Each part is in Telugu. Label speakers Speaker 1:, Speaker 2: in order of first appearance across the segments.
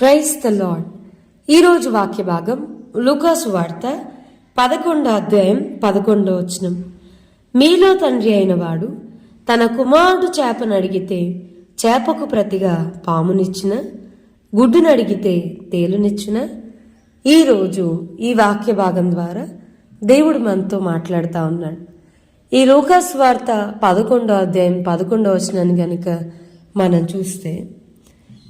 Speaker 1: ప్రైస్ ద లాడ్ ఈరోజు వాక్య భాగం లూకాసు వార్త పదకొండో అధ్యాయం పదకొండో వచనం. మీలో తండ్రి అయిన వాడు తన కుమారుడు చేపను అడిగితే చేపకు ప్రతిగా పామునిచ్చిన గుడ్డును అడిగితే తేలునిచ్చిన. ఈరోజు ఈ వాక్య భాగం ద్వారా దేవుడు మనతో మాట్లాడుతూ ఉన్నాడు. ఈ లూకాస్ వార్త పదకొండో అధ్యాయం పదకొండో వచనాన్ని కనుక మనం చూస్తే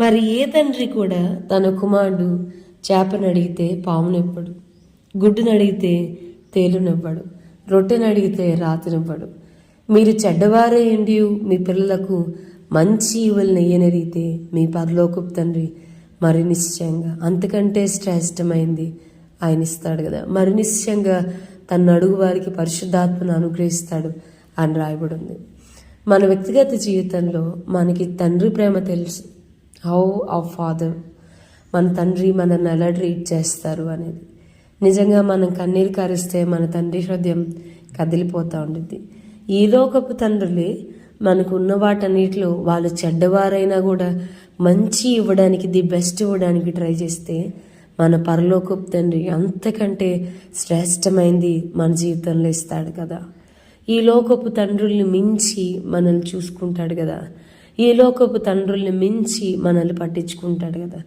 Speaker 1: మరి ఏ తండ్రి కూడా తన కుమారుడు చేపను అడిగితే పామునివ్వడు గుడ్డును అడిగితే తేలునివ్వడు రొట్టెను అడిగితే రాతినివ్వడు మీరు చెడ్డవారే ఏంటి మీ పిల్లలకు మంచి ఈవులను ఇయ్యనరిగితే మీ పరలోకపు తండ్రి మరి నిశ్చయంగా అంతకంటే శ్రేష్టమైంది ఆయన ఇస్తాడు కదా. మరి నిశ్చయంగా తన అడుగు వారికి పరిశుద్ధాత్మను అనుగ్రహిస్తాడు అని రాయబడి ఉంది. మన వ్యక్తిగత జీవితంలో మనకి తండ్రి ప్రేమ తెలుసు. హౌ ఆ ఫాదర్ మన తండ్రి మనల్ని ఎలా ట్రీట్ చేస్తారు అనేది. నిజంగా మనం కన్నీరు కరిస్తే మన తండ్రి హృదయం కదిలిపోతూ ఉంటుంది ఈ లోకపు తండ్రులే మనకు ఉన్న వాటన్నిటిలో వాళ్ళు చెడ్డవారైనా కూడా మంచి ఇవ్వడానికి ది బెస్ట్ ఇవ్వడానికి ట్రై చేస్తే మన పరలోకపు తండ్రి అంతకంటే శ్రేష్టమైంది మన జీవితంలో ఇస్తాడు కదా. ఈ లోకపు తండ్రుల్ని మించి మనల్ని చూసుకుంటాడు కదా. ఈ లోకపు తండ్రుల్ని మించి మనల్ని పట్టించుకుంటాడు కదా.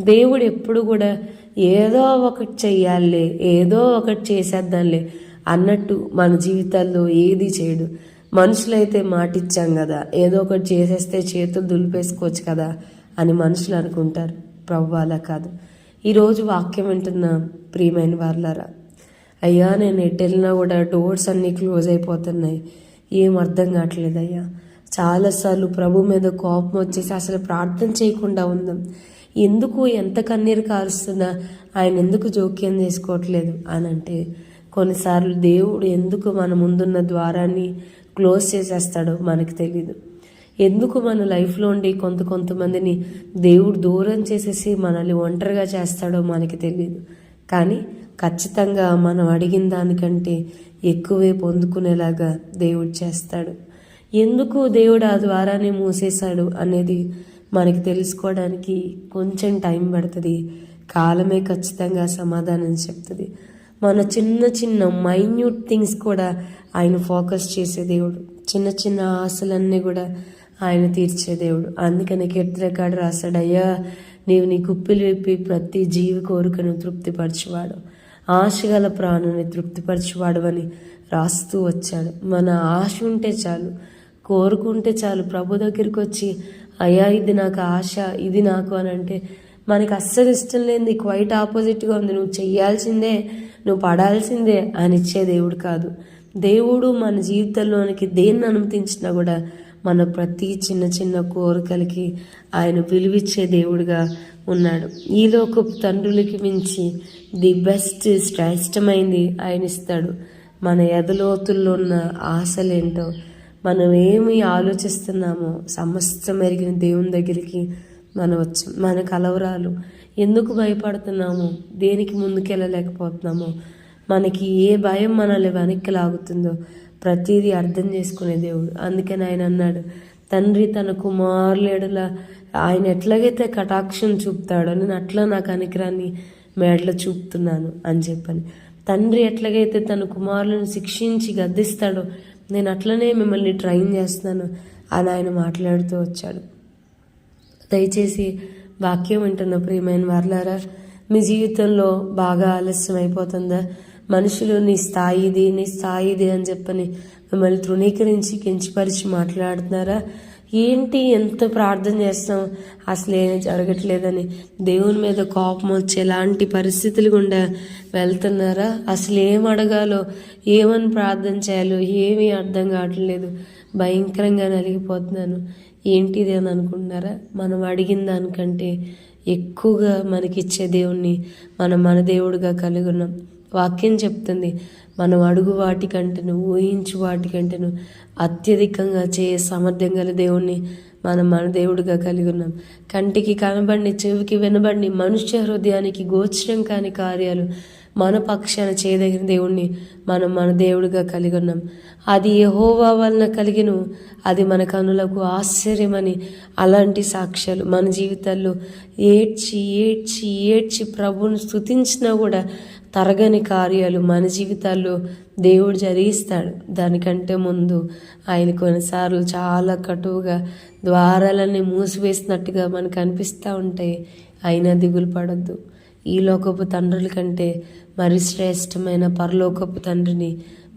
Speaker 1: దేవుడు ఎప్పుడు కూడా ఏదో ఒకటి చెయ్యాలే ఏదో ఒకటి చేసేద్దాంలే అన్నట్టు మన జీవితాల్లో ఏది చేయడు. మనుషులైతే మాటిచ్చాం కదా ఏదో ఒకటి చేసేస్తే చేతులు దులిపేసుకోవచ్చు కదా అని మనుషులు అనుకుంటారు. ప్రభు అలా కాదు. ఈరోజు వాక్యం వింటున్న ప్రియమైన వాళ్ళారా అయ్యా నేను ఎటు వెళ్ళినా కూడా డోర్స్ అన్నీ క్లోజ్ అయిపోతున్నాయి. ఏం అర్థం కావట్లేదు అయ్యా చాలాసార్లు ప్రభు మీద కోపం వచ్చేసి అసలు ప్రార్థన చేయకుండా ఉందాం. ఎందుకు ఎంత కన్నీరు కారుస్తున్నా ఆయన ఎందుకు జోక్యం చేసుకోవట్లేదు అని అంటే కొన్నిసార్లు దేవుడు ఎందుకు మన ముందున్న ద్వారాన్ని క్లోజ్ చేసేస్తాడో మనకు తెలీదు. ఎందుకు మన లైఫ్లో ఉండి కొంత కొంతమందిని దేవుడు దూరం చేసేసి మనల్ని ఒంటరిగా చేస్తాడో మనకి తెలియదు కానీ ఖచ్చితంగా మనం అడిగిన దానికంటే ఎక్కువే పొందుకునేలాగా దేవుడు చేస్తాడు. ఎందుకు దేవుడు ఆ ద్వారాన్ని మూసేశాడు అనేది మనకి తెలుసుకోవడానికి కొంచెం టైం పడుతుంది. కాలమే ఖచ్చితంగా సమాధానం చెప్తుంది. మన చిన్న చిన్న మైన్యూట్ థింగ్స్ కూడా ఆయన ఫోకస్ చేసే దేవుడు. చిన్న చిన్న ఆశలన్నీ కూడా ఆయన తీర్చే దేవుడు. అందుకని కీర్తనకాడు రాశాడు అయ్యా నీవు నీ కుప్పిలు విప్పి ప్రతి జీవి కోరికను తృప్తిపరచువాడు. ఆశగల ప్రాణుని తృప్తిపరచువాడు అని రాస్తూ వచ్చాడు. మన ఆశ ఉంటే చాలు. కోరుకుంటే చాలు. ప్రభు దగ్గరికి వచ్చి అయ్యా ఇది నాకు ఆశ ఇది నాకు అని అంటే మనకి అస్సలు ఇష్టం లేనిది క్వైట్ ఆపోజిట్గా ఉంది. నువ్వు చెయ్యాల్సిందే నువ్వు పడాల్సిందే అని ఇచ్చే దేవుడు కాదు. దేవుడు మన జీవితంలోనికి దేన్ని అనుమతించినా కూడా మన ప్రతి చిన్న చిన్న కోరికలకి ఆయన విలువిచ్చే దేవుడిగా ఉన్నాడు. ఈ లోకపు తండ్రులకి మించి ది బెస్ట్ శ్రేష్టమైంది ఆయన ఇస్తాడు. మన ఎదలోతుల్లో ఉన్న ఆశలేంటో మనం ఏమి ఆలోచిస్తున్నామో సమస్తం ఎరిగిన దేవుని దగ్గరికి మనం వచ్చి మన కలవరాలు ఎందుకు భయపడుతున్నామో దేనికి ముందుకెళ్ళలేకపోతున్నామో మనకి ఏ భయం మనల్ని వెనక్కి లాగుతుందో ప్రతిదీ అర్థం చేసుకునే దేవుడు. అందుకని ఆయన అన్నాడు తండ్రి తన కుమారులేడులా ఆయన ఎట్లాగైతే కటాక్షం చూపుతాడో నేను అట్లా నా కనికరాన్ని మేడలో చూపుతున్నాను అని చెప్పని. తండ్రి ఎట్లాగైతే తన కుమారులను శిక్షించి గద్దిస్తాడో నేను అట్లనే మిమ్మల్ని ట్రైన్ చేస్తున్నాను అని ఆయన మాట్లాడుతూ వచ్చాడు. దయచేసి వాక్యం వింటున్న ప్రియమైన వర్లారా మీ జీవితంలో బాగా ఆలస్యం అయిపోతుందా? మనుషులు నీ స్థాయిది నీ స్థాయిది అని చెప్పని మిమ్మల్ని తృణీకరించి కించపరిచి మాట్లాడుతున్నారా? ఏంటి ఎంత ప్రార్థన చేస్తాం? అసలు ఏం జరగట్లేదని. దేవుని మీద కోపం వచ్చి ఎలాంటి పరిస్థితులు గుండా వెళ్తున్నారా? అసలు ఏం అడగాలో? ఏమని ప్రార్థన చేయాలో? ఏమీ అర్థం కావట్లేదు భయంకరంగా నలిగిపోతున్నాను. ఏంటిది అని అనుకుంటున్నారా? మనం అడిగిన దానికంటే ఎక్కువగా మనకిచ్చే దేవుణ్ణి మనం మన దేవుడిగా కలిగి ఉన్నాం వాక్యం చెప్తుంది. మనం అడుగు వాటికంటేను ఊహించు వాటికంటేను అత్యధికంగా చేయ సామర్థ్యం గల దేవుణ్ణి మనం మన దేవుడిగా కలిగి ఉన్నాం. కంటికి కనబడిని చెవికి వినబడిని మనుష్య హృదయానికి గోచరం కాని కార్యాలు మన పక్షాన చేయదగిన దేవుణ్ణి మనం మన దేవుడిగా కలిగి ఉన్నాం. అది యహోవా వలన కలిగిను. అది మన కనులకు ఆశ్చర్యమని అలాంటి సాక్ష్యాలు మన జీవితాల్లో ఏడ్చి ఏడ్చి ఏడ్చి ప్రభుని స్తుతించినా కూడా తరగని కార్యాలు మన జీవితాల్లో దేవుడు జరిగిస్తాడు. దానికంటే ముందు ఆయన కొన్నిసార్లు చాలా కటువుగా ద్వారాలన్నీ మూసివేసినట్టుగా మనకు అనిపిస్తూ ఉంటాయి అయినా దిగులు పడద్దు. ఈ లోకపు తండ్రుల కంటే మరి శ్రేష్టమైన పరలోకపు తండ్రిని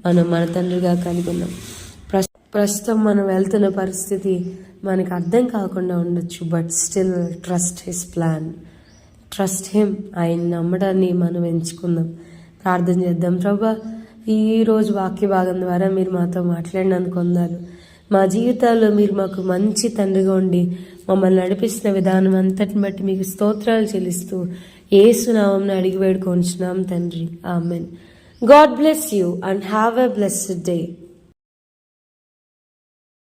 Speaker 1: మనం మన తండ్రిగా కలిగి ఉన్నాం. ప్రస్తుతం మనం వెళ్తున్న పరిస్థితి మనకు అర్థం కాకుండా ఉండొచ్చు but still trust his plan. Trust him ఆయన నమ్మడాన్ని మనం ఎంచుకుందాం. ప్రార్థన చేద్దాం. ప్రభా ఈ రోజు వాక్య భాగం ద్వారా మీరు మాతో మాట్లాడినందుకు వందాలు మా జీవితాల్లో మీరు మాకు మంచి తండ్రిగా ఉండి మమ్మల్ని నడిపిస్తున్న విధానం అంతటిని బట్టి మీకు స్తోత్రాలు చెల్లిస్తూ ఏసునామం అడిగి వేడుకొంచున్నాం తండ్రి. Amen. God bless you and have a blessed day.